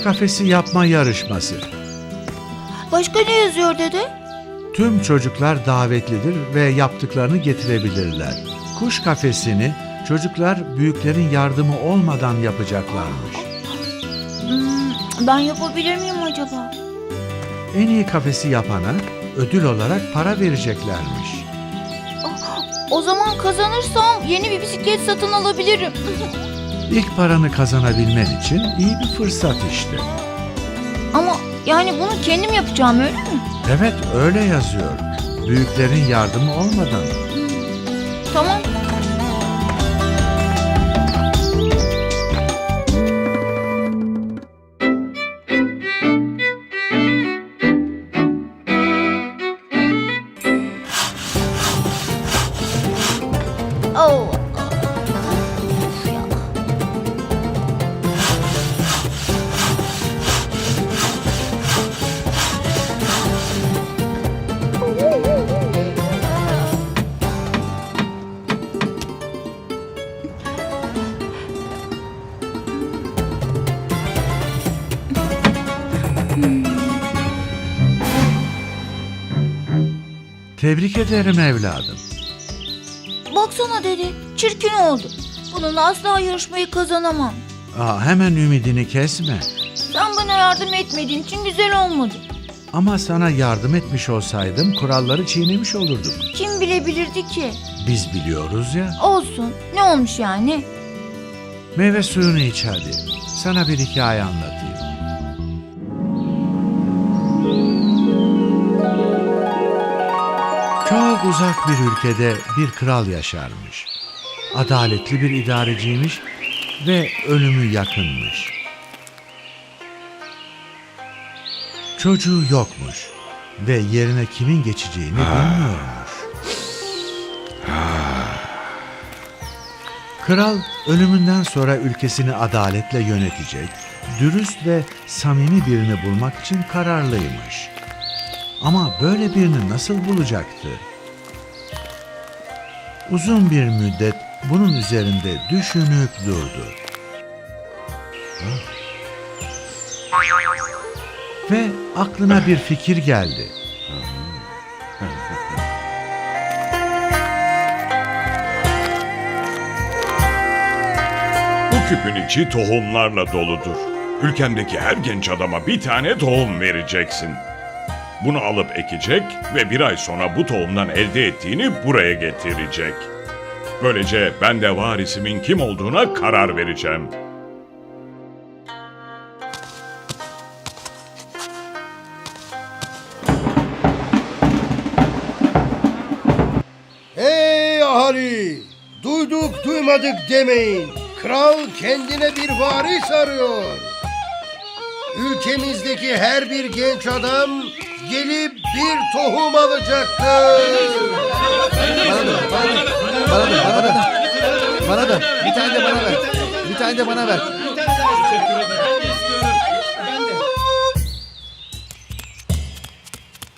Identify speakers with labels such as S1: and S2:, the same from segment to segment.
S1: kafesi yapma yarışması.
S2: Başka ne yazıyor dede?
S1: Tüm çocuklar davetlidir ve yaptıklarını getirebilirler. Kuş kafesini çocuklar büyüklerin yardımı olmadan yapacaklarmış.
S2: Hmm, ben yapabilir miyim acaba?
S1: En iyi kafesi yapana ödül olarak para vereceklermiş.
S2: O zaman kazanırsam yeni bir bisiklet satın alabilirim.
S1: İlk paranı kazanabilmen için iyi bir fırsat işte.
S2: Ama yani bunu kendim yapacağım öyle mi?
S1: Evet öyle yazıyor. Büyüklerin yardımı olmadan.
S2: Tamam.
S1: Tebrik ederim evladım.
S2: Baksana dede, çirkin oldu. Bununla asla yarışmayı kazanamam.
S1: Aa, hemen ümidini kesme.
S2: Sen bana yardım etmediğin için güzel olmadı.
S1: Ama sana yardım etmiş olsaydım kuralları çiğnemiş olurduk.
S2: Kim bilebilirdi ki?
S1: Biz biliyoruz ya.
S2: Olsun. Ne olmuş yani?
S1: Meyve suyunu iç hadi. Sana bir hikaye anlatayım. Çok uzak bir ülkede bir kral yaşarmış. Adaletli bir idareciymiş ve ölümü yakınmış. Çocuğu yokmuş ve yerine kimin geçeceğini bilmiyormuş. Kral ölümünden sonra ülkesini adaletle yönetecek, dürüst ve samimi birini bulmak için kararlıymış. Ama böyle birini nasıl bulacaktı? Uzun bir müddet bunun üzerinde düşünüp durdu. Ve aklına bir fikir geldi.
S3: Bu küpün içi tohumlarla doludur. Ülkemdeki her genç adama bir tane tohum vereceksin. Bunu alıp ekecek ve bir ay sonra bu tohumdan elde ettiğini buraya getirecek. Böylece ben de varisimin kim olduğuna karar vereceğim.
S4: Hey ahali! Duyduk duymadık demeyin. Kral kendine bir varis arıyor. Ülkemizdeki her bir genç adam gelip bir tohum alacaktır.
S5: Bana da, bana da. Bana da. Bir tane de bana ver. Bir tane de bana ver.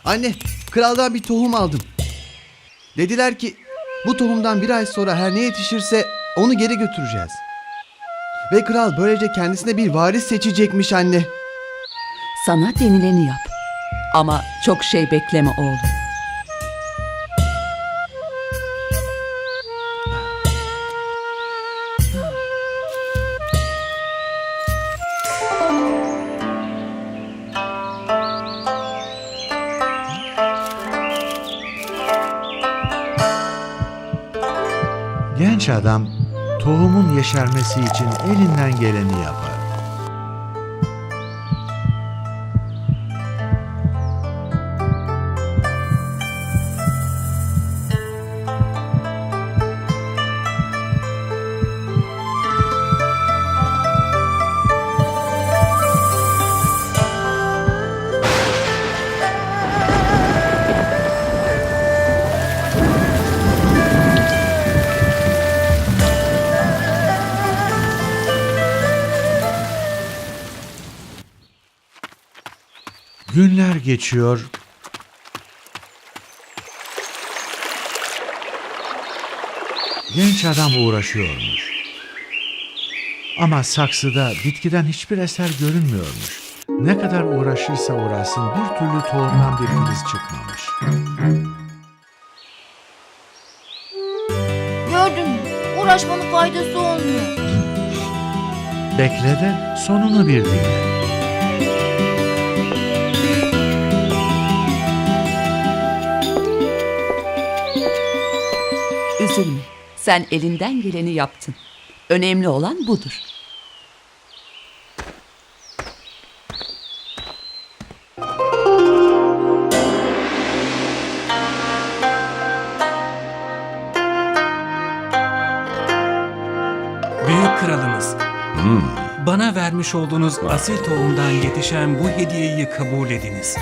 S5: Anne, kraldan bir tohum aldım. Dediler ki bu tohumdan bir ay sonra her ne yetişirse onu geri götüreceğiz. Ve kral böylece kendisine bir varis seçecekmiş anne.
S6: Sana denileni yap. Ama çok şey bekleme oğlum.
S1: Genç adam tohumun yeşermesi için elinden geleni yapar. Günler geçiyor. Genç adam uğraşıyormuş. Ama saksıda bitkiden hiçbir eser görünmüyormuş. Ne kadar uğraşırsa uğraşsın bir türlü tohumdan bir filiz çıkmamış.
S2: Gördün mü? Uğraşmanın faydası olmuyor.
S1: Bekle de sonunu bir dinle.
S6: Sen elinden geleni yaptın. Önemli olan budur.
S7: Büyük kralımız. Bana vermiş olduğunuz asil tohumdan yetişen bu hediyeyi kabul ediniz.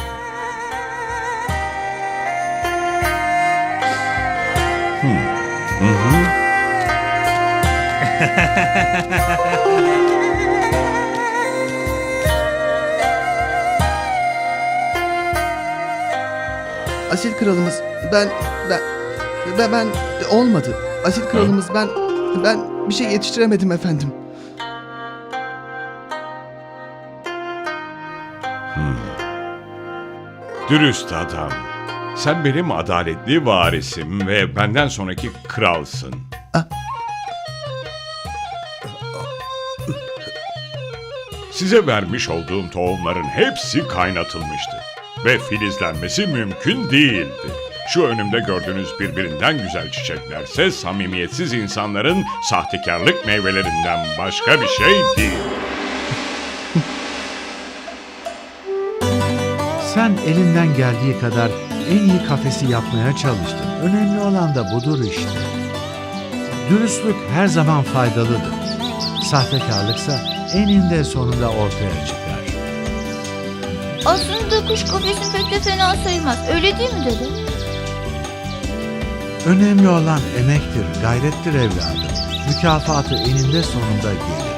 S5: Asil kralımız ben ben ben, ben olmadı. Asil kralımız ben ben bir şey yetiştiremedim efendim.
S3: Dürüst adam. Sen benim adaletli varisim ve benden sonraki kralsın. Size vermiş olduğum tohumların hepsi kaynatılmıştı. Ve filizlenmesi mümkün değildi. Şu önümde gördüğünüz birbirinden güzel çiçeklerse samimiyetsiz insanların sahtekarlık meyvelerinden başka bir şey değil.
S1: Sen elinden geldiği kadar en iyi kafesi yapmaya çalıştın. Önemli olan da budur işte. Dürüstlük her zaman faydalıdır. Sahtekarlıksa eninde sonunda ortaya çıkar.
S2: Aslında kuş kafesin pek de fena sayılmaz. Öyle değil mi dede?
S1: Önemli olan emektir, gayrettir evladım. Mükafatı eninde sonunda gelir.